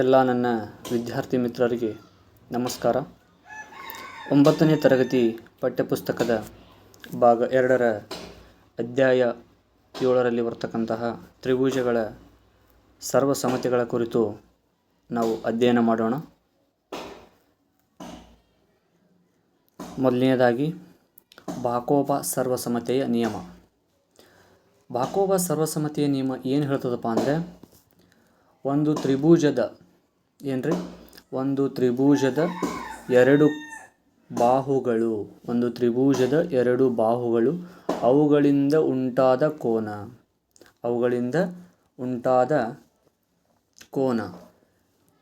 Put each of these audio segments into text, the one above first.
ಎಲ್ಲ ನನ್ನ ವಿದ್ಯಾರ್ಥಿ ಮಿತ್ರರಿಗೆ ನಮಸ್ಕಾರ. ಒಂಬತ್ತನೇ ತರಗತಿ ಪಠ್ಯಪುಸ್ತಕದ ಭಾಗ ಎರಡರ ಅಧ್ಯಾಯ ಏಳರಲ್ಲಿ ಬರ್ತಕ್ಕಂತಹ ತ್ರಿಭುಜಗಳ ಸರ್ವಸಮತೆಗಳ ಕುರಿತು ನಾವು ಅಧ್ಯಯನ ಮಾಡೋಣ. ಮೊದಲನೆಯದಾಗಿ ಬಾಕೋಬ ಸರ್ವಸಮತೆಯ ನಿಯಮ. ಬಾಕೋಬ ಸರ್ವಸಮತೆಯ ನಿಯಮ ಏನು ಹೇಳ್ತದಪ್ಪ ಅಂದರೆ, ಒಂದು ತ್ರಿಭುಜದ ಏನ್ರಿ? ಒಂದು ತ್ರಿಭುಜದ ಎರಡು ಬಾಹುಗಳು, ಒಂದು ತ್ರಿಭುಜದ ಎರಡು ಬಾಹುಗಳು, ಅವುಗಳಿಂದ ಉಂಟಾದ ಕೋನ, ಅವುಗಳಿಂದ ಉಂಟಾದ ಕೋನ.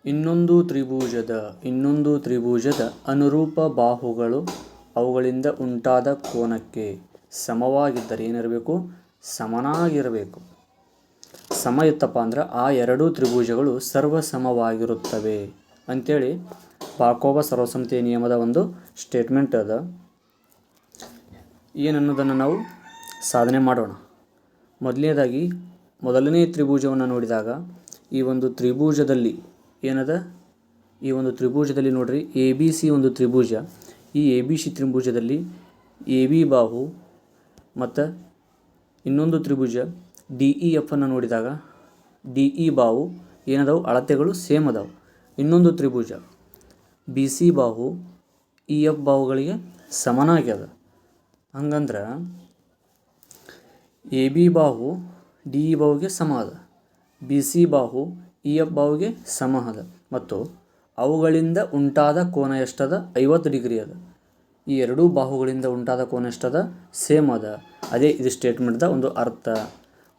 ಇನ್ನೊಂದು ತ್ರಿಭುಜದ ಇನ್ನೊಂದು ತ್ರಿಭುಜದ ಅನುರೂಪ ಬಾಹುಗಳು ಅವುಗಳಿಂದ ಉಂಟಾದ ಕೋನಕ್ಕೆ ಸಮವಾಗಿದ್ದರೆ ಏನಿರಬೇಕು? ಸಮನಾಗಿರಬೇಕು. ಸಮ ಇತ್ತಪ್ಪ ಅಂದ್ರೆ ಆ ಎರಡೂ ತ್ರಿಭುಜಗಳು ಸರ್ವಸಮವಾಗಿರುತ್ತವೆ ಅಂಥೇಳಿ ಪಾಕೋಬ ಸರ್ವಸಮ್ಮತಿಯ ನಿಯಮದ ಒಂದು ಸ್ಟೇಟ್ಮೆಂಟ್ ಅದ. ಏನನ್ನೋದನ್ನು ನಾವು ಸಾಧನೆ ಮಾಡೋಣ. ಮೊದಲನೇದಾಗಿ, ಮೊದಲನೇ ತ್ರಿಭುಜವನ್ನು ನೋಡಿದಾಗ ಈ ಒಂದು ತ್ರಿಭುಜದಲ್ಲಿ ಏನದ? ಈ ಒಂದು ತ್ರಿಭುಜದಲ್ಲಿ ನೋಡ್ರಿ ಎ ಬಿ ಸಿ ಒಂದು ತ್ರಿಭುಜ. ಈ ಎ ಬಿ ಸಿ ತ್ರಿಭುಜದಲ್ಲಿ ಎ ಬಿ ಬಾಹು ಮತ್ತು ಇನ್ನೊಂದು ತ್ರಿಭುಜ ಡಿ ಇ ಎಫನ್ನು ನೋಡಿದಾಗ ಡಿ ಇ ಬಾಹು ಏನದಾವು? ಅಳತೆಗಳು ಸೇಮ್ ಅದಾವು. ಇನ್ನೊಂದು ತ್ರಿಭುಜ. ಬಿ ಸಿ ಬಾಹು ಇ ಎಫ್ ಬಾಹುಗಳಿಗೆ ಸಮನಾಗ್ಯದ. ಹಂಗಂದ್ರೆ ಎ ಬಿ ಬಾಹು ಡಿ ಇ ಬಾಹುಗೆ ಸಮ ಅದ. ಬಿ ಸಿ ಬಾಹು ಇ ಎಫ್ ಬಾಹುಗೆ ಸಮ ಅದ. ಮತ್ತು ಅವುಗಳಿಂದ ಉಂಟಾದ ಕೋನ ಎಷ್ಟದ? ಐವತ್ತು ಡಿಗ್ರಿ ಅದ. ಈ ಎರಡೂ ಬಾಹುಗಳಿಂದ ಉಂಟಾದ ಕೋನ ಎಷ್ಟದ? ಸೇಮ್ ಅದ. ಅದೇ ಇದು ಸ್ಟೇಟ್ಮೆಂಟ್ದ ಒಂದು ಅರ್ಥ.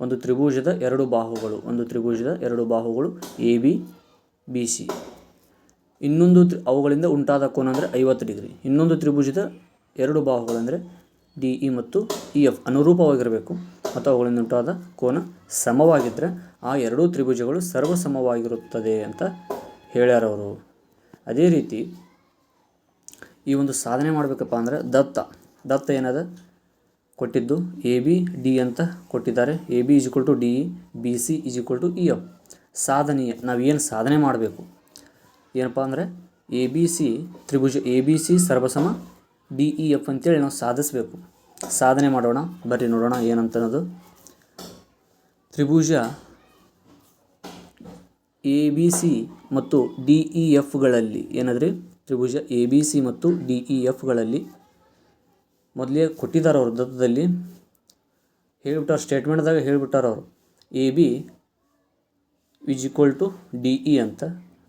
ಒಂದು ತ್ರಿಭುಜದ ಎರಡು ಬಾಹುಗಳು, ಒಂದು ತ್ರಿಭುಜದ ಎರಡು ಬಾಹುಗಳು ಎ ಬಿ ಬಿ ಸಿ ಇನ್ನೊಂದು ಅವುಗಳಿಂದ ಉಂಟಾದ ಕೋನ ಅಂದರೆ ಐವತ್ತು ಡಿಗ್ರಿ. ಇನ್ನೊಂದು ತ್ರಿಭುಜದ ಎರಡು ಬಾಹುಗಳಂದರೆ ಡಿ ಇ ಮತ್ತು ಇ ಎಫ್ ಅನುರೂಪವಾಗಿರಬೇಕು. ಮತ್ತು ಅವುಗಳಿಂದ ಉಂಟಾದ ಕೋನ ಸಮವಾಗಿದ್ದರೆ ಆ ಎರಡೂ ತ್ರಿಭುಜಗಳು ಸರ್ವಸಮವಾಗಿರುತ್ತದೆ ಅಂತ ಹೇಳ್ಯಾರವರು ಅದೇ ರೀತಿ ಈ ಒಂದು ಸಾಧನೆ ಮಾಡಬೇಕಪ್ಪ ಅಂದರೆ ದತ್ತ. ದತ್ತ ಏನದ? ಕೊಟ್ಟಿದ್ದು ಎ ಬಿ ಡಿ ಅಂತ ಕೊಟ್ಟಿದ್ದಾರೆ. A B is to D E B C is to E F ಸಾಧನೀಯ ನಾವೇನು ಸಾಧನೆ ಮಾಡಬೇಕು? ಏನಪ್ಪ ಅಂದರೆ ಎ ಬಿ ಸಿ ತ್ರಿಭುಜ ಎ ಬಿ ಸಿ ಸರ್ವಸಮ ಡಿ ಇ ಎಫ್ ಅಂತೇಳಿ ನಾವು ಸಾಧಿಸಬೇಕು. ಸಾಧನೆ ಮಾಡೋಣ, ಬರ್ರಿ ನೋಡೋಣ ಏನಂತ ಅನ್ನೋದು ತ್ರಿಭುಜ ಎ ಬಿ ಸಿ ಮತ್ತು ಡಿ ಇ ಎಫ್ಗಳಲ್ಲಿ ಏನಾದ್ರಿ? ತ್ರಿಭುಜ ಎ ಬಿ ಸಿ ಮತ್ತು ಡಿ ಇ ಎಫ್ಗಳಲ್ಲಿ ಮೊದಲೇ ಕೊಟ್ಟಿದ್ದಾರೆ ಅವರು ದತ್ತದಲ್ಲಿ. ಹೇಳಿಬಿಟ್ಟಾರ ಸ್ಟೇಟ್ಮೆಂಟ್ದಾಗ ಹೇಳಿಬಿಟ್ಟಾರ ಅವರು. A B is equal to D E ಅಂತ.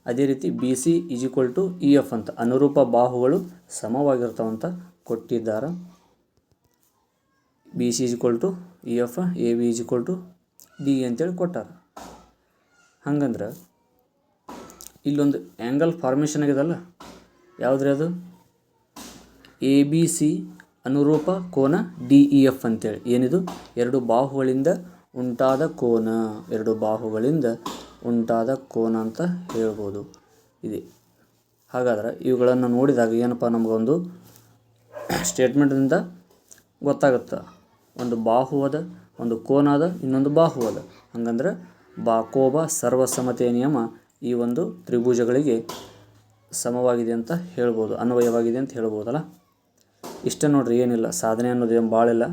ಅದೇ ರೀತಿ B C is equal to E F ಅಂತ. ಅನುರೂಪ ಬಾಹುಗಳು ಸಮವಾಗಿರ್ತಾವಂತ ಕೊಟ್ಟಿದ್ದಾರೆ. B C is equal to E F A B is equal to D ಅಂತೇಳಿ ಕೊಟ್ಟಾರ. ಹಂಗಂದ್ರೆ ಇಲ್ಲೊಂದು ಆ್ಯಂಗಲ್ ಫಾರ್ಮೇಷನ್ ಆಗಿದಲ್ಲ. ಯಾವುದ್ರಿ ಅದು? ಎ ಬಿ ಸಿ ಅನುರೂಪ ಕೋನ ಡಿ ಇ ಎಫ್ ಅಂತೇಳಿ. ಏನಿದು? ಎರಡು ಬಾಹುಗಳಿಂದ ಉಂಟಾದ ಕೋನ. ಎರಡು ಬಾಹುಗಳಿಂದ ಉಂಟಾದ ಕೋನ ಅಂತ ಹೇಳ್ಬೋದು. ಇದೆ. ಹಾಗಾದ್ರೆ ಇವುಗಳನ್ನು ನೋಡಿದಾಗ ಏನಪ್ಪ ನಮಗೊಂದು ಸ್ಟೇಟ್ಮೆಂಟ್ದಿಂದ ಗೊತ್ತಾಗುತ್ತೆ. ಒಂದು ಬಾಹುವದ ಒಂದು ಕೋನ ಅದ, ಇನ್ನೊಂದು ಬಾಹುವದ ಹಂಗಂದ್ರೆ ಬಾಕೋಬ ಸರ್ವಸಮತೆಯ ನಿಯಮ ಈ ಒಂದು ತ್ರಿಭುಜಗಳಿಗೆ ಸಮವಾಗಿದೆ ಅಂತ ಹೇಳ್ಬೋದು, ಅನ್ವಯವಾಗಿದೆ ಅಂತ ಹೇಳ್ಬೋದಲ್ಲ? ಇಷ್ಟ ನೋಡ್ರಿ ಏನಿಲ್ಲ. ಸಾಧನೆ ಅನ್ನೋದು ಏನು ಭಾಳಿಲ್ಲ